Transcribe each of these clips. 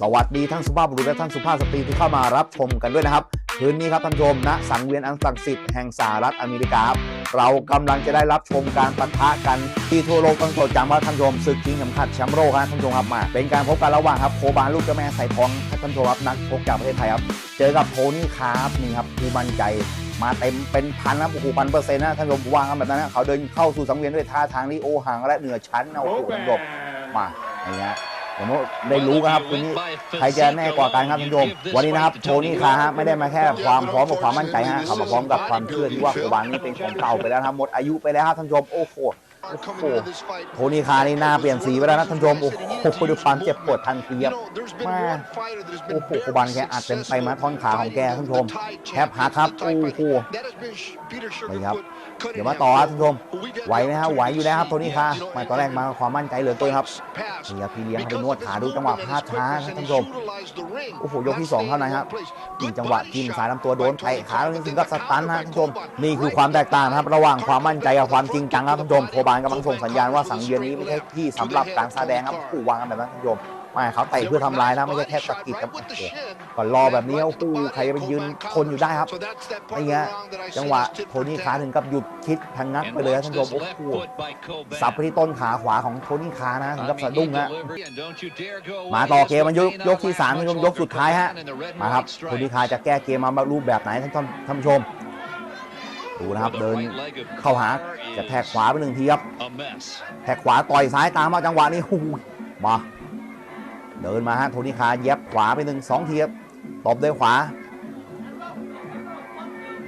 สวัสดีทั้งสุภาพบุรุษและท่านสุภาพสตรีที่เข้ามารับชมกันด้วยนะครับคืนนี้ครับท่านผู้ชมณสังเวียนอันศักดิ์สิทธิ์แห่งสหรัฐอเมริกาเรากำลังจะได้รับชมการปะทะกันที่ทั่วโลกต้องจดจำว่าท่านผู้ชมศึกชิงเข็มขัดแชมป์โลกครับท่านผู้ชมครับมา เป็นการพบกันระหว่างครับโคบานลูกเจ้าแม่ใส่ทองท่านผู้ชมครับนักชกจากประเทศไทยครับเจอกับโทนี่คาร์ฟนี่ครับผู้มั่นใจมาเต็มเป็นพันนะโอ้โหพันเปอร์เซ็นต์นะท่านผู้ชมวางกันแบบนั้นนะเขาเดินเข้าสู่สังเวียนด้วยท่าทางที่โอหังและเหนือชั้นนะโอ้โหท่านผู้ชมมาอย่างเงี้ย เดี๋ยวได้รู้กันครับคืนนี้ใครจะแน่กว่ากันครับท่านผู้ชมวันนี้นะครับโทนี่คาฮะไม่ได้มาแค่ความพร้อมกับความมั่นใจฮะเขามาพร้อมกับความเชื่อที่ว่าโคบานนี่เป็นของเก่าไปแล้วนะครับหมดอายุไปแล้วครับท่านผู้ชมโอ้โห โอ้โหโทนี่คานี่หน้าเปลี่ยนสีไปแล้วนะท่านผู้ชม โอ้โหดูความเจ็บปวดทันทีครับแม่โอ้โหโคบานแกอัดเต็มไปมาท่อนขาของแกท่านผู้ชมแทบหักครับ โอ้โหนี่ครับ เดี๋ยวมาต่อครับท่านผู้ชม ไหวไหมครับไหวอยู่แล้วครับโทนี่คาไม่ตอนแรกมาความมั่นใจเหลือเกินครับนี่ครับพี่เลี้ยงเขาไปนวดขาดูจังหวะพลาดช้าครับท่านผู้ชม โอ้โหยกที่สองเท่านั้นครับยิงจังหวะจิ้มสายลำตัวโดนเตะขาแล้วนี่ถึงกับสตันนะท่านผู้ชม นี่คือความแตกต่างนะครับระหว่างความมั่นใจกับความจริงจังครับท่านผู้ชมโคบานกำลังส่งสัญญาณว่าสังเวียนนี้ไม่ใช่ที่สำหรับการแสดงครับผู้วางกันแบบนั้นท่านผู้ชมไม่เขาเตะเพื่อทำลายนะไม่ใช่แค่สะกิดครับโอ้โหก่อนรอแบบนี้โอ้โหใครจะไปยืนทนอยู่ได้ครับไอ้เงี้ยจังหวะโทนี่ขาถึงกับหยุดคิดทางนักไปเลยครับท่านผู้ชมโอ้โหสับไปที่ต้นขาขวาของโทนี่คานะถึงกับสะดุ้งฮะมาต่อเกมมันยกยกที่สามท่านผู้ชมยกสุดท้ายฮะมาครับโทนี่คาจะแก้เกมมารูปแบบไหนท่านท่านท่านผู้ชม ดูนะครับเดินเข้าหาจะแทกขวาไปหนึ่งทีครับแทกขวาต่อยซ้ายตามมาจังหวะนี้โอ้โหมาเดินมาฮะโทนี่คาเย็บขวาไปหนึ่งสองทีครับตบด้วยขวา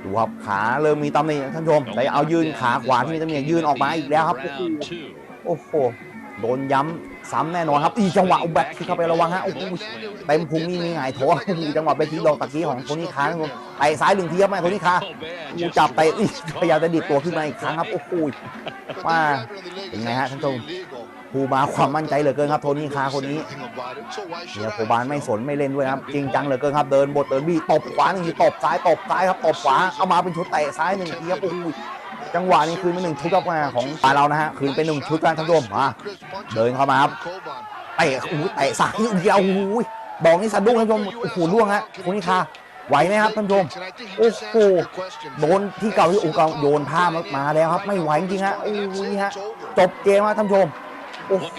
ดูครับขาเริ่มมีตำหนิท่านผู้ชมแต่เอายืนขาขวาที่มีตำหนิยืนออกมาอีกแล้วครับโอ้โห โดนย้ำซ้ำแน่นอนครับ อีจังหวะอุบัติเข้าไประวังฮะโอ้โหเต็มพุงนี่มีหงายโถโอ้โหจังหวะไปทีลงตะกี้ของโทนี่คาครับผมไปซ้ายหนึ่งทีครับแม่โทนี่คาอูจับไปอีกพยายามจะดิดตัวขึ้นมาอีกครั้งครับ โอ้โหว่าเป็นไงฮะท่านผู้ชม ผู้มาความมั่นใจเหลือเกินครับโทนี่คาคนนี้เนี่ยโคบานไม่สนไม่เล่นด้วยครับจริงจังเหลือเกินครับเดินบทเดินบี้ตบขวาหนึ่งทีตบซ้ายตบซ้ายครับตบขวาเอามาเป็นชุดเตะซ้ายหนึ่งทีครับโอ้โหจังหวะนี้คืนเป็นหนึ่งชุดครับมาของปายเรานะฮะคืนเป็นหนึ่งชุดกันท่านผู้ชมมาเดินเข้ามาครับเตะโอ้โหเตะสายอีกยาวโอ้โหบอกนี่สะดุ้งท่านผู้ชมโอ้โหล่วงฮะคนนี้คาไหวไหมครับท่านผู้ชมโอ้โหโดนที่เก่าที่อุกเก่าโยนผ้ามาแล้วครับ ไม่ไหวจริงฮะโอ้โหฮะจบเกมครับท่านผู้ชม โอ้โห